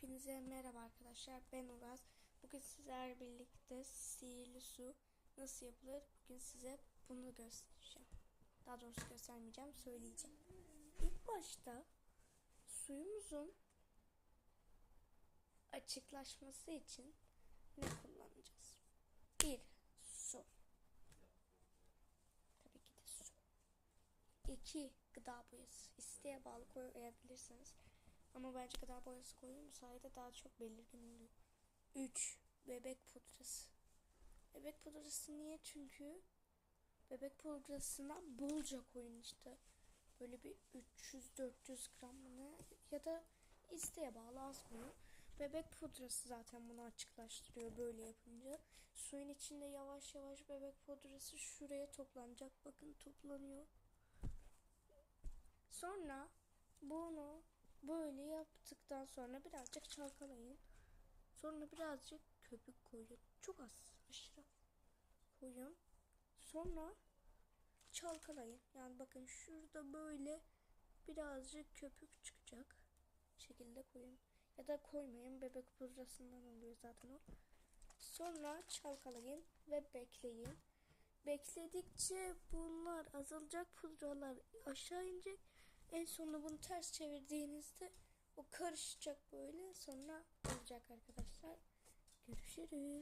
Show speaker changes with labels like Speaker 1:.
Speaker 1: Hepinize merhaba arkadaşlar. Ben Uraz. Bugün sizlerle birlikte sihirli su nasıl yapılır? Bugün size bunu göstereceğim. Daha doğrusu göstermeyeceğim, söyleyeceğim. İlk başta suyumuzun açıklaşması için ne kullanacağız? Bir, su. Tabii ki de su. İki, gıda boyası. İsteğe bağlı koyabilirsiniz. Ama bence gıda boyası koyun bu sayede daha çok belirgin oluyor. 3. Bebek pudrası. Bebek pudrası niye? Çünkü bebek pudrasına bolca koyun işte. Böyle bir 300-400 gram mı ne? Ya da isteğe bağlı az koyun. Bebek pudrası zaten bunu açıklaştırıyor böyle yapınca. Suyun içinde yavaş yavaş bebek pudrası şuraya toplanacak. Bakın toplanıyor. Sonra bunu böyle yaptıktan sonra birazcık çalkalayın. Sonra birazcık köpük koyun. Çok az, aşırı koyun. Sonra çalkalayın. Yani bakın şurada böyle birazcık köpük çıkacak. Şekilde koyun. Ya da koymayın. Bebek pudrasından oluyor zaten o. Sonra çalkalayın ve bekleyin. Bekledikçe bunlar azalacak pudralar aşağı inecek. En sonunda bunu ters çevirdiğinizde o karışacak böyle sonra olacak arkadaşlar. Görüşürüz.